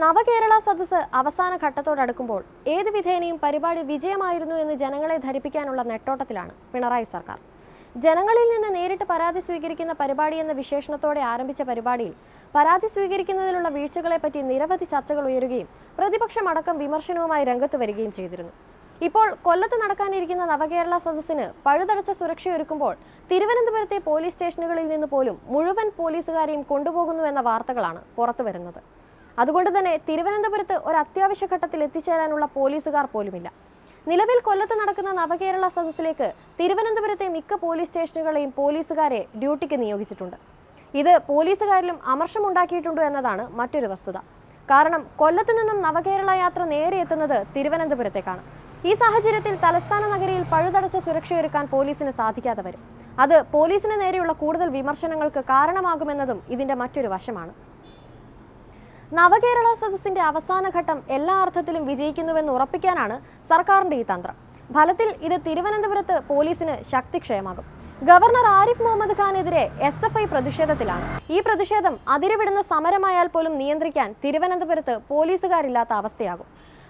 നവകേരള സദസ്സ് അവസാന ഘട്ടത്തോടടുക്കുമ്പോൾ ഏത് വിധേനയും പരിപാടി വിജയമായിരുന്നു എന്ന് ജനങ്ങളെ ധരിപ്പിക്കാനുള്ള നെട്ടോട്ടത്തിലാണ് പിണറായി സർക്കാർ. ജനങ്ങളിൽ നിന്ന് നേരിട്ട് പരാതി സ്വീകരിക്കുന്ന പരിപാടി എന്ന വിശേഷണത്തോടെ ആരംഭിച്ച പരിപാടിയിൽ പരാതി സ്വീകരിക്കുന്നതിലുള്ള വീഴ്ചകളെപ്പറ്റി നിരവധി ചർച്ചകൾ ഉയരുകയും പ്രതിപക്ഷം അടക്കം വിമർശനവുമായി രംഗത്ത് വരികയും ചെയ്തിരുന്നു. ഇപ്പോൾ കൊല്ലത്ത് നടക്കാനിരിക്കുന്ന നവകേരള സദസ്സിന് പഴുതടച്ച സുരക്ഷയൊരുക്കുമ്പോൾ തിരുവനന്തപുരത്തെ പോലീസ് സ്റ്റേഷനുകളിൽ നിന്ന് പോലും മുഴുവൻ പോലീസുകാരെയും കൊണ്ടുപോകുന്നുവെന്ന വാർത്തകളാണ് പുറത്തുവരുന്നത്. അതുകൊണ്ട് തന്നെ തിരുവനന്തപുരത്ത് ഒരു അത്യാവശ്യ ഘട്ടത്തിൽ എത്തിച്ചേരാനുള്ള പോലീസുകാർ പോലുമില്ല. നിലവിൽ കൊല്ലത്ത് നടക്കുന്ന നവകേരള സദസ്സിലേക്ക് തിരുവനന്തപുരത്തെ മിക്ക പോലീസ് സ്റ്റേഷനുകളെയും പോലീസുകാരെ ഡ്യൂട്ടിക്ക് നിയോഗിച്ചിട്ടുണ്ട്. ഇത് പോലീസുകാരിലും അമർഷമുണ്ടാക്കിയിട്ടുണ്ട് എന്നതാണ് മറ്റൊരു വസ്തുത. കാരണം കൊല്ലത്ത് നിന്നും നവകേരള യാത്ര നേരെ എത്തുന്നത് തിരുവനന്തപുരത്തേക്കാണ്. ഈ സാഹചര്യത്തിൽ തലസ്ഥാന നഗരിയിൽ പഴുതടച്ച സുരക്ഷയൊരുക്കാൻ പോലീസിന് സാധിക്കാതെ വരും അത് പോലീസിന് നേരെയുള്ള കൂടുതൽ വിമർശനങ്ങൾക്ക് കാരണമാകുമെന്നതും ഇതിന്റെ മറ്റൊരു വശമാണ്. നവകേരള സദസ്സിന്റെ അവസാന ഘട്ടം എല്ലാ അർത്ഥത്തിലും വിജയിക്കുന്നുവെന്ന് ഉറപ്പിക്കാനാണ് സർക്കാരിന്റെ ഈ തന്ത്രം. ഫലത്തിൽ ഇത് തിരുവനന്തപുരത്ത് പോലീസിന് ശക്തിക്ഷയമാകും. ഗവർണർ ആരിഫ് മുഹമ്മദ് ഖാനെതിരെ എസ് എഫ് ഐ പ്രതിഷേധത്തിലാണ്. ഈ പ്രതിഷേധം അതിരുവിടുന്ന സമരമായാൽ പോലും നിയന്ത്രിക്കാൻ തിരുവനന്തപുരത്ത് പോലീസുകാരില്ലാത്ത അവസ്ഥയാകും.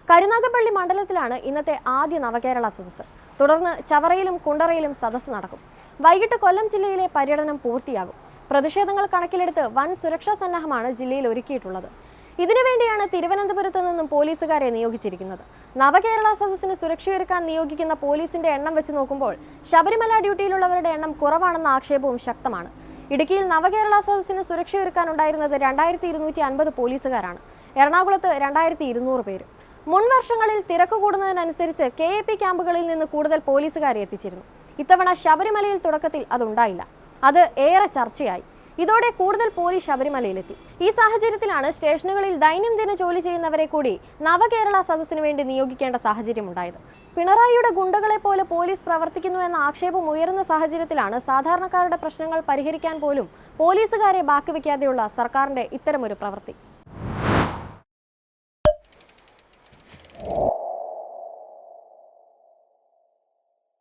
കരുനാഗപ്പള്ളി മണ്ഡലത്തിലാണ് ഇന്നത്തെ ആദ്യ നവകേരള സദസ്സ്. തുടർന്ന് ചവറയിലും കുണ്ടറയിലും സദസ്സ് നടക്കും. വൈകിട്ട് കൊല്ലം ജില്ലയിലെ പര്യടനം പൂർത്തിയാകും. പ്രതിഷേധങ്ങൾ കണക്കിലെടുത്ത് വൻ സുരക്ഷാ സന്നാഹമാണ് ജില്ലയിൽ ഒരുക്കിയിട്ടുള്ളത്. ഇതിനുവേണ്ടിയാണ് തിരുവനന്തപുരത്ത് നിന്നും പോലീസുകാരെ നിയോഗിച്ചിരിക്കുന്നത്. നവകേരള സദസ്സിന് സുരക്ഷയൊരുക്കാൻ നിയോഗിക്കുന്ന പോലീസിന്റെ എണ്ണം വെച്ച് നോക്കുമ്പോൾ ശബരിമല ഡ്യൂട്ടിയിലുള്ളവരുടെ എണ്ണം കുറവാണെന്ന ആക്ഷേപവും ശക്തമാണ്. ഇടുക്കിയിൽ നവകേരള സദസ്സിന് സുരക്ഷയൊരുക്കാനുണ്ടായിരുന്നത് രണ്ടായിരത്തി ഇരുന്നൂറ്റി അൻപത് പോലീസുകാരാണ്. എറണാകുളത്ത് രണ്ടായിരത്തി ഇരുന്നൂറ് പേരും. മുൻ വർഷങ്ങളിൽ തിരക്ക് കൂടുന്നതിനനുസരിച്ച് കെ എ പി ക്യാമ്പുകളിൽ നിന്ന് കൂടുതൽ പോലീസുകാരെ എത്തിച്ചിരുന്നു. ഇത്തവണ ശബരിമലയിൽ തുടക്കത്തിൽ അതുണ്ടായില്ല. അത് ഏറെ ചർച്ചയായി. ഇതോടെ കൂടുതൽ പോലീസ് ശബരിമലയിലെത്തി. ഈ സാഹചര്യത്തിലാണ് സ്റ്റേഷനുകളിൽ ദൈനംദിന ജോലി ചെയ്യുന്നവരെ കൂടി നവകേരള സദസ്സിന് വേണ്ടി നിയോഗിക്കേണ്ട സാഹചര്യമുണ്ടായത്. പിണറായിയുടെ ഗുണ്ടകളെ പോലെ പോലീസ് പ്രവർത്തിക്കുന്നു എന്ന ആക്ഷേപം ഉയരുന്ന സാഹചര്യത്തിലാണ് സാധാരണക്കാരുടെ പ്രശ്നങ്ങൾ പരിഹരിക്കാൻ പോലും പോലീസുകാരെ ബാക്കി വയ്ക്കാതെയുള്ള സർക്കാരിന്റെ ഇത്തരമൊരു പ്രവൃത്തി.